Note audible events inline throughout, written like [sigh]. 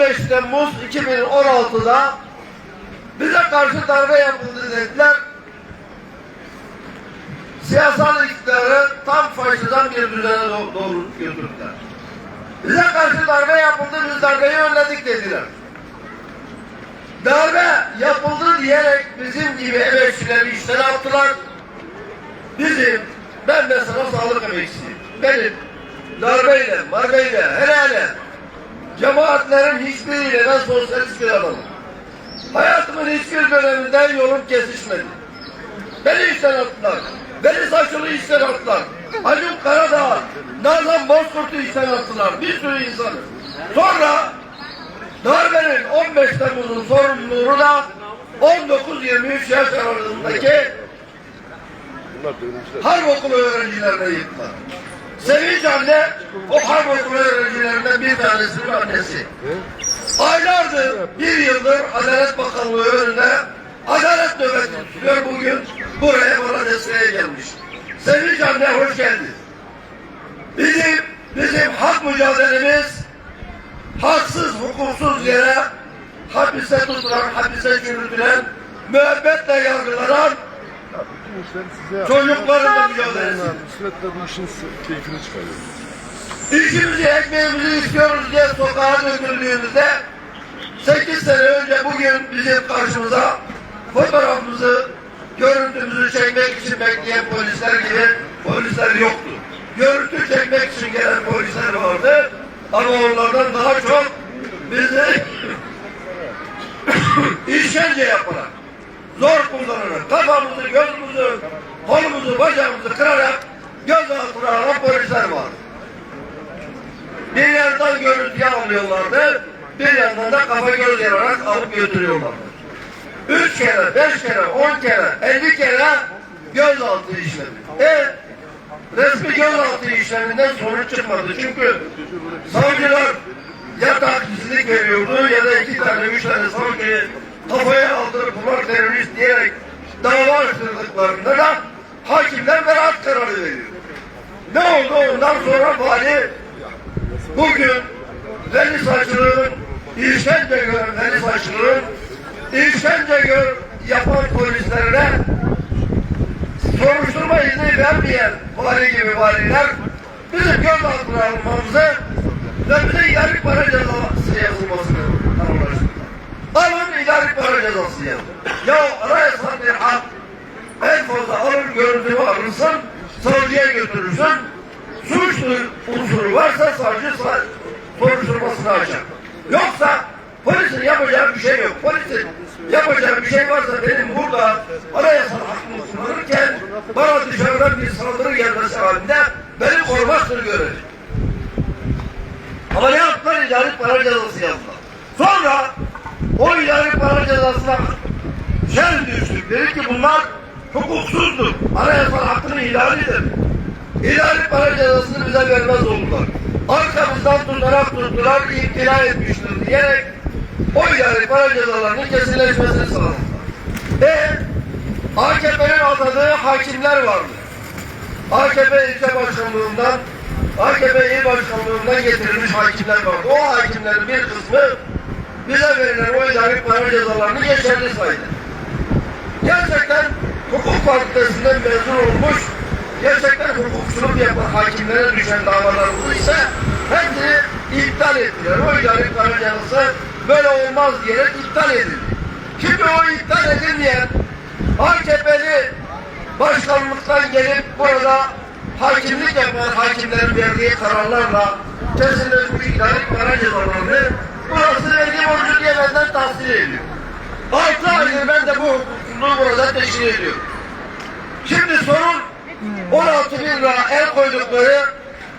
önce 15 Temmuz 2016'da bize karşı darbe yapıldı dediler. Siyasal iktidarı tam faşizan bir düzene do- doğru götürdüler. Bize karşı darbe yapıldı, biz darbeyi önledik dediler. Darbe yapıldı diyerek bizim gibi emekçileri işten attılar. Bizim, ben mesela sağlık emekçisiyim. Benim darbeyle, marbeyle, helale, cemaatlerin hiçbiriyle ben sosyalist bir adamım. Hayatımın hiçbir döneminde yolum kesişmedi. Beni işten attılar. Beni saçılı işten attılar. Acun Karadağ, Nazan Bozkurt'u işten attılar. Bir sürü insanı. Sonra darbenin 15 Temmuz'un sorumluluğunu da 19-23 yaş aralığındaki harp okulu öğrencilerine yıktılar. Sevinç anne o okulu öğrencilerinden bir tanesinin annesi. Aylardır, bir yıldır Adalet Bakanlığı önünde adalet nöbeti tutuyor bugün buraya bana desteğe gelmiş. Sevinç anne hoş geldin. Bizim, bizim hak mücadelemiz haksız, hukuksuz yere hapiste tutulan, hapiste çürütülen, müebbetle yargılanan Çocuklarla mücadelesi. Sürekli bu işin keyfini çıkarıyor. İşimizi, ekmeğimizi istiyoruz diye sokağa döküldüğümüzde 8 sene önce bugün bizim karşımıza fotoğrafımızı, görüntümüzü çekmek için bekleyen polisler gibi polisler yoktu. Görüntü çekmek için gelen polisler vardı ama onlardan daha çok bizi [laughs] işkence yaparak, zor kullanarak, kafamızı, gözümüzü, kolumuzu, bacağımızı kırarak gözaltına alan polisler vardı. Bir yandan görüntüye alıyorlardı, bir yandan da kafa göz yararak alıp götürüyorlardı. Üç kere, beş kere, on kere, elli kere gözaltı işlemi. E, resmi gözaltı işleminden sonuç çıkmadı. Çünkü savcılar ya taksizlik veriyordu ya da iki tane, üç tane savcıyı kafaya aldırıp bunlar terörist diyerek dava açtırdıklarında da hakimler beraat kararı veriyor. Ne oldu ondan sonra vali Bugün Veli Saçlı'nın işkence gören Veli Saçlı'nın işkence gör yapan polislerine soruşturma izni vermeyen vali gibi valiler bizim gözaltına alınmamızı ve bize idari para yazılmasını anlaştık. Alın idari para cezası yazın. Ya anayasal bir hak en fazla alır görüntümü alırsın, savcıya götürürsün, suç unsuru varsa savcı sa- soruşturmasını açar. Yoksa polisin yapacağı bir şey yok. Polisin yapacağı bir şey varsa benim burada anayasal hakkımı kullanırken bana dışarıdan bir saldırı gelmesi halinde beni korumaktır görevi. Ama ne yaptılar? İdari para cezası yazdılar. Sonra o idari para cezasına şer düştük. Dedik ki bunlar hukuksuzdur. Anayasal hakkını ihlalidir. İdari para cezasını bize vermez oldular. Arkamızdan tutarak tuttular, iptila etmiştir diyerek o idari para cezalarının kesinleşmesini sağladılar. E AKP'nin atadığı hakimler vardı. AKP ilçe başkanlığından, AKP il başkanlığından getirilmiş hakimler vardı. O hakimlerin bir kısmı bize verilen o idari para cezalarını geçerli saydı. Gerçekten hukuk fakültesinden mezun olmuş, gerçekten hukukçuluk yapan hakimlere düşen davalarımızı ise hepsini iptal ettiler. O idari para cezası böyle olmaz diyerek iptal edildi. Şimdi o iptal edilmeyen AKP'li başkanlıktan gelip burada hakimlik yapan hakimlerin verdiği kararlarla kesinleşmiş idari para cezalarını burası vergi borcu diye benden tahsil ediyor. Altı aydır ben de bu hukukçuluğu burada teşkil ediyorum. Şimdi sorun 16 bin lira el koydukları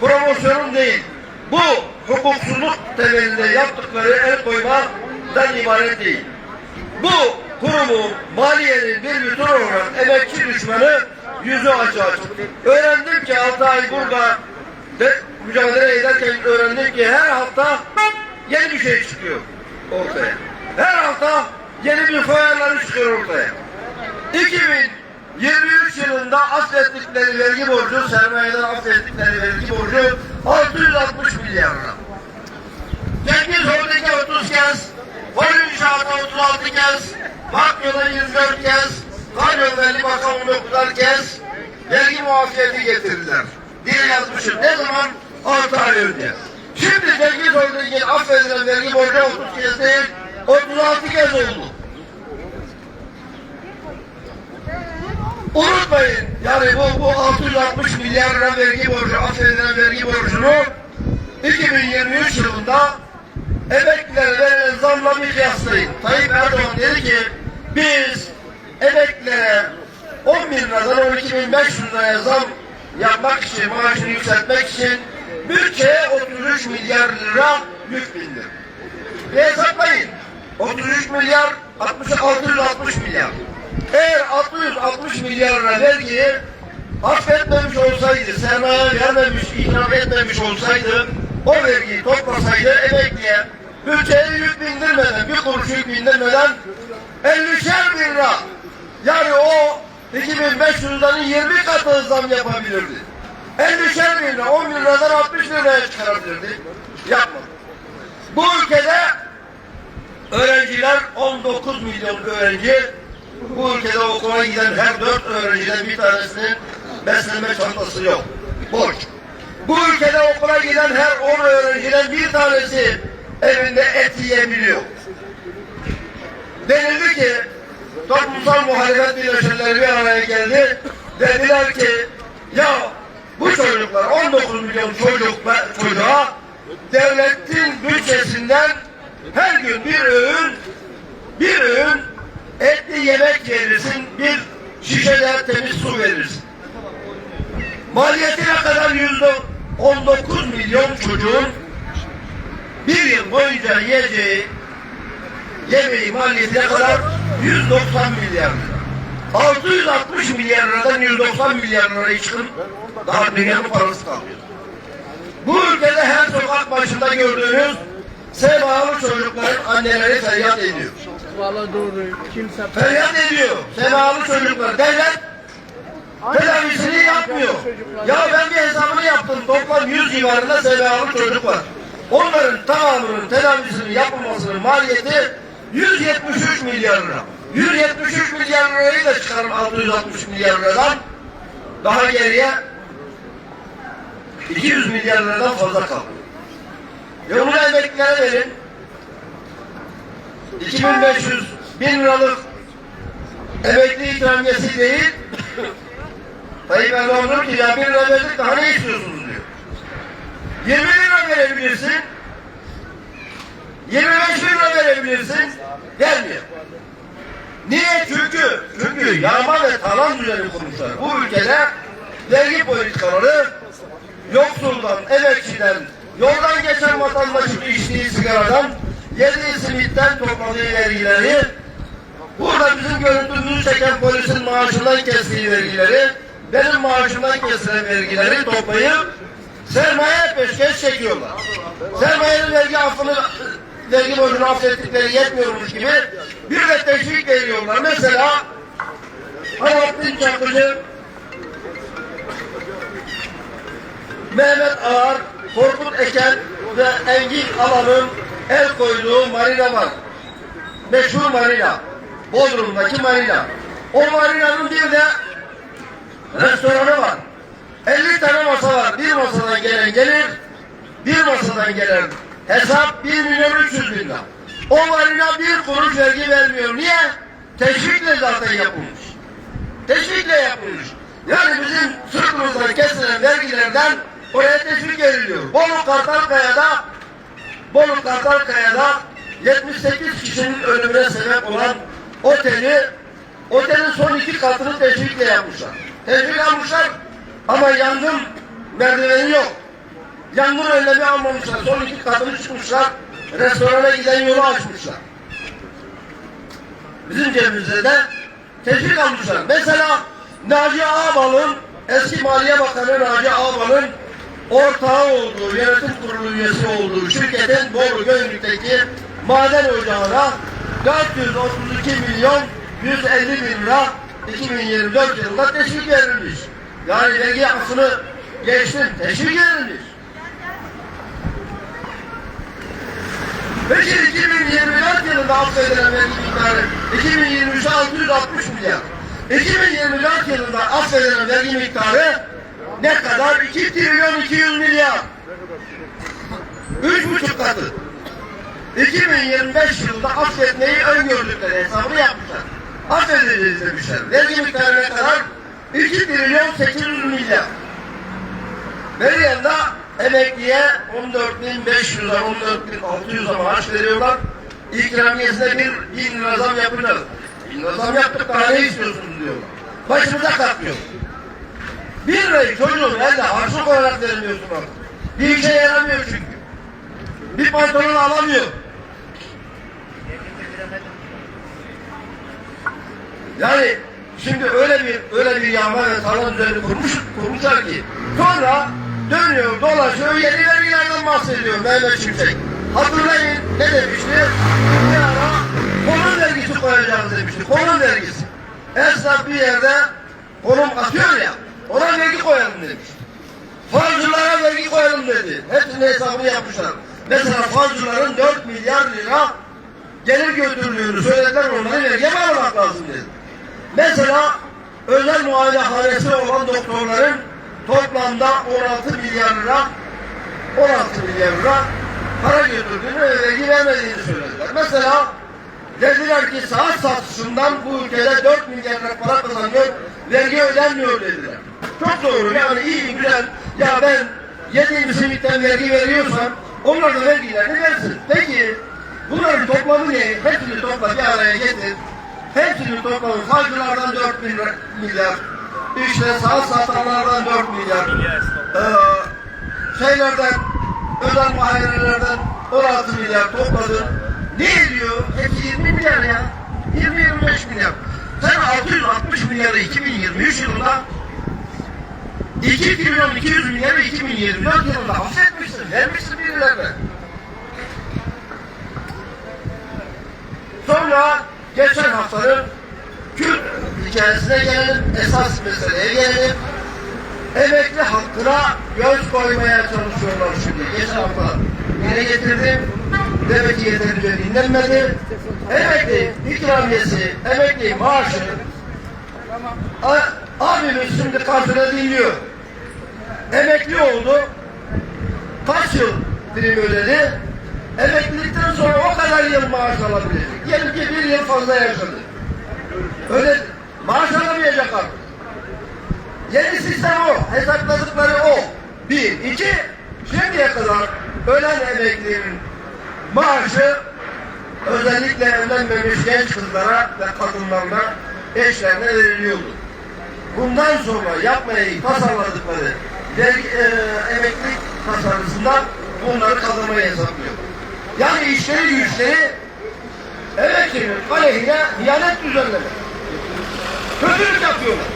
promosyonun değil. Bu hukuksuzluk temelinde yaptıkları el koymadan ibaret değil. Bu kurumu maliyenin bir bütün olarak emekçi düşmanı yüzü açığa çıktı. Öğrendim ki 6 ay burada de, mücadele ederken öğrendim ki her hafta yeni bir şey çıkıyor ortaya. Her hafta yeni bir fayarları çıkıyor ortaya. 2023 yılında affettikleri vergi borcu, sermayeden affettikleri vergi borcu 660 milyar lira. Cengiz Holding'e 30 kez, Volüm İnşaat'a 36 kez, Makyo'da 24 kez, Kanyon Veli Bakanı'na 9'ar kez vergi muafiyeti getirdiler. diye yazmışım. Ne zaman? 6 ay önce. Şimdi Cengiz Holding'in affedilen vergi borcu 30 kez değil, 36 kez oldu. Unutmayın yani bu, bu 660 milyar lira vergi borcu, affedilen vergi borcunu 2023 yılında emeklilere verilen zamla bir kıyaslayın. Tayyip Erdoğan dedi ki biz emeklilere 10 bin liradan 12 bin 500 liraya zam yapmak için, maaşını yükseltmek için bütçeye 33 milyar lira yük bindir. Bir hesaplayın. 33 milyar 60, 660 milyar. Eğer 660 milyar lira vergiyi affetmemiş olsaydı, sermaye vermemiş, ikram etmemiş olsaydı, o vergiyi toplasaydı emekliye bütçeye yük bindirmeden, bir kuruş yük bindirmeden 50'şer bin lira. Yani o 2500 liranın 20 katı zam yapabilirdi. 50'şer bin lira, 10 bin liradan 60 liraya çıkarabilirdi. Yapmadı. Bu ülkede öğrenciler 19 milyon öğrenci bu ülkede okula giden her dört öğrenciden bir tanesinin beslenme çantası yok. Borç. Bu ülkede okula giden her 10 öğrenciden bir tanesi evinde et yiyebiliyor. Denildi ki toplumsal muhalefet birleşenleri bir araya geldi. Dediler ki ya bu çocuklar 19 milyon çocuk çocuğa devletin bütçesinden her gün bir öğün bir öğün etli yemek verirsin, bir şişede temiz su verirsin. Maliyeti ne kadar? Yüzde 19 milyon çocuğun bir yıl boyunca yiyeceği yemeği maliyeti ne kadar? 190 milyar lira. 660 milyar liradan 190 milyar lirayı çıkın daha dünyanın parası kalmıyor. Bu ülkede her sokak başında gördüğünüz sebalı çocukların anneleri feryat ediyor. Valla doğru. Kimse Feryat ediyor. Sebalı çocuklar. Devlet tedavisini yapmıyor. Ya ben bir hesabını yaptım. Toplam 100 civarında sebalı çocuk var. Onların tamamının tedavisinin yapılmasının maliyeti 173 milyar lira. 173 milyar lirayı da çıkarın 660 milyar liradan. Daha geriye 200 milyar liradan fazla kaldı. Ya bunu emeklilere verin. 2500 bin liralık emekli ikramiyesi değil. Tayyip Erdoğan diyor ki ya bir lira verdik daha ne istiyorsunuz diyor. 20 lira verebilirsin. 25 bin lira verebilirsin. Gelmiyor. Niye? Çünkü çünkü yağma ve talan düzeni kurmuşlar. Bu ülkede vergi politikaları yoksuldan, emekçiden, yoldan geçen vatandaşın içtiği sigaradan, yediği simitten topladığı vergileri, burada bizim görüntümüzü çeken polisin maaşından kestiği vergileri, benim maaşımdan kesilen vergileri toplayıp sermaye peşkeş çekiyorlar. Sermayenin vergi affını, vergi borcunu affettikleri yetmiyormuş gibi bir de teşvik veriyorlar. Mesela Alaaddin Çakıcı Mehmet Ağar, Korkut Eken ve Engin Alan'ın el koyduğu marina var. Meşhur marina. Bodrum'daki marina. O marinanın bir de restoranı var. 50 tane masa var. Bir masadan gelen gelir, bir masadan gelen hesap 1 milyon 300 bin lira. O marina bir kuruş vergi vermiyor. Niye? Teşvikle zaten yapılmış. Teşvikle yapılmış. Yani bizim sırtımızdan kesilen vergilerden oraya teşvik veriliyor. Bolu Kartalkaya'da Bolu Kartalkaya'da 78 kişinin ölümüne sebep olan oteli otelin son iki katını teşvikle yapmışlar. Teşvik almışlar ama yangın merdiveni yok. Yangın önlemi almamışlar. Son iki katını çıkmışlar. Restorana giden yolu açmışlar. Bizim cebimizde de teşvik almışlar. Mesela Naci Ağbal'ın eski Maliye Bakanı Naci Ağbal'ın ortağı olduğu, yönetim kurulu üyesi olduğu şirketin Bolu Gönlük'teki maden ocağına 432 milyon 150 bin lira 2024 yılında teşvik verilmiş. Yani vergi yapısını geçtim, teşvik verilmiş. Peki 2024 yılında affedilen vergi miktarı 2023'e 660 milyar. 2024 yılında affedilen vergi miktarı ne kadar? 2 trilyon 200 milyar. Üç buçuk katı. 2025 yılında affetmeyi öngördükleri hesabını yapmışlar. Affedeceğiz demişler. Vergi miktarı ne kadar? 2 trilyon 800 milyar. Ve yanında emekliye 14.500'e 14.600'e maaş veriyorlar. İkramiyesine bir bin lira zam yapacağız. Bin lira zam yaptık daha ne istiyorsunuz diyorlar. Başımıza katlıyor. Bir lirayı çocuğun elde harçlık olarak vermiyorsun artık. Bir işe yaramıyor çünkü. Bir pantolon alamıyor. Yani şimdi öyle bir öyle bir yağma ve tarla düzeni kurmuş, kurmuşlar ki sonra dönüyor dolaşıyor yeni vergilerden bahsediyor Mehmet Şimşek. Hatırlayın ne demişti? Bir ara konum vergisi koyacağız demişti. Konum vergisi. Esnaf bir yerde konum atıyor ya ona vergi koyalım demiş. Falcılara vergi koyalım dedi. Hepsinin hesabını yapmışlar. Mesela falcıların 4 milyar lira gelir götürdüğünü söylediler onları vergiye bağlamak lazım dedi. Mesela özel muayenehanesi olan doktorların toplamda 16 milyar lira 16 milyar lira para götürdüğünü ve vergi vermediğini söylediler. Mesela dediler ki saat satışından bu ülkede 4 milyar lira para kazanıyor, vergi ödenmiyor dediler. Çok doğru yani iyi güzel ya ben yediğim simitten vergi veriyorsam onlar da vergilerini versin. Peki bunların toplamı ne? Hepsini topla bir araya getir. Hepsini toplamı savcılardan 4 milyar, milyar işte saat satanlardan 4 milyar, ee, şeylerden, özel mahallelerden 16 milyar topladın. Ne ediyor? Hepsi 20 milyar ya. 20-25 milyar. Sen 660 milyarı 2023 yılında 2 trilyon 200 milyarı 2024 yılında affetmişsin, vermişsin birilerine. Sonra geçen haftanın Kürt hikayesine gelelim, esas meseleye gelelim. Emekli hakkına göz koymaya çalışıyorlar şimdi. Geçen hafta yine getirdim. Demek ki yeterince dinlenmedi. Emekli ikramiyesi, emekli maaşı abimiz şimdi karşıda dinliyor. Emekli oldu. Kaç yıl prim ödedi? Emeklilikten sonra o kadar yıl maaş alabilecek. Diyelim ki bir yıl fazla yaşadı. Öyle maaş alamayacak artık. Yeni sistem o. Hesapladıkları o. Bir. iki şimdiye kadar ölen emeklinin maaşı özellikle evlenmemiş genç kızlara ve kadınlarına eşlerine veriliyordu. Bundan sonra yapmayı tasarladıkları vergi, e, emeklilik tasarısında bunları kaldırmayı hesaplıyor. Yani işleri güçleri emeklinin aleyhine hıyanet düzenlemek. Kötülük yapıyorlar.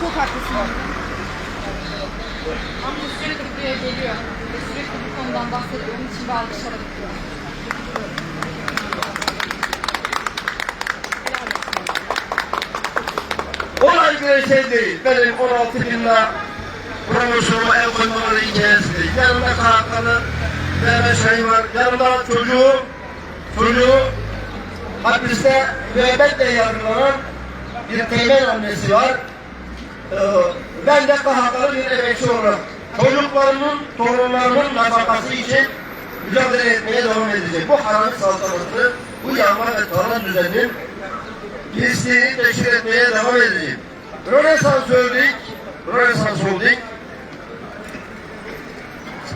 Çok haklısın. Amca sürekli buraya geliyor. Ve sürekli bu konudan bahsediyor. Onun için bir alkış alabiliyor. Olay bir şey değil. Benim 16 bin lira promosyonuma el koymaları hikayesi değil. Yanımda kanatları Mehmet Şahin var. Yanımda çocuğu, çocuğu hapiste müebbetle yargılanan bir teğmen annesi var. Ee, ben de kahakalı bir emekçi olarak çocuklarımın, torunlarımın nafakası için mücadele etmeye devam edecek. Bu haramın saltanatını, bu yağma ve tarla düzeninin pisliğini teşhir etmeye devam edeceğim. Rönesans öldük, Rönesans olduk.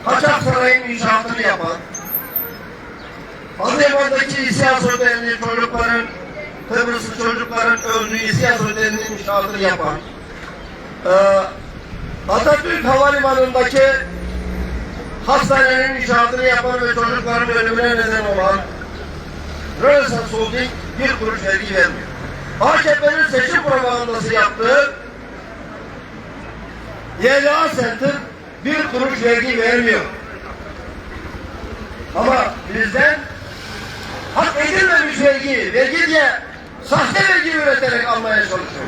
Kaçak Sarayı'nın inşaatını yapan, Adıyaman'daki İSİAS Oteli'nin çocukların, Kıbrıslı çocukların öldüğü İSİAS Oteli'nin inşaatını yapan, ee, Atatürk Havalimanı'ndaki hastanenin inşaatını yapan ve çocukların ölümüne neden olan Rönesans Holding bir kuruş vergi vermiyor. AKP'nin seçim propagandası yaptığı YLA Center bir kuruş vergi vermiyor. Ama bizden hak edilmemiş vergi, vergi diye sahte vergi üreterek almaya çalışıyor.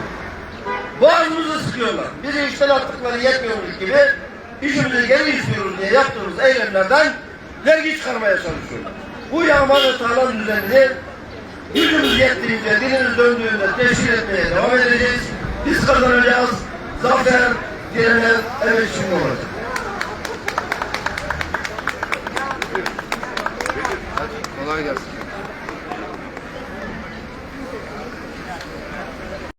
Boğazımızı sıkıyorlar. Bizi işten attıkları yetmiyormuş gibi işimizi geri istiyoruz diye yaptığımız eylemlerden vergi çıkarmaya çalışıyorlar. Bu yağma ve tarla düzenini gücümüz yettiğince, dilimiz döndüğünde teşkil etmeye devam edeceğiz. Biz kazanacağız. Zafer diyenler evet şimdi olacak. Kolay gelsin.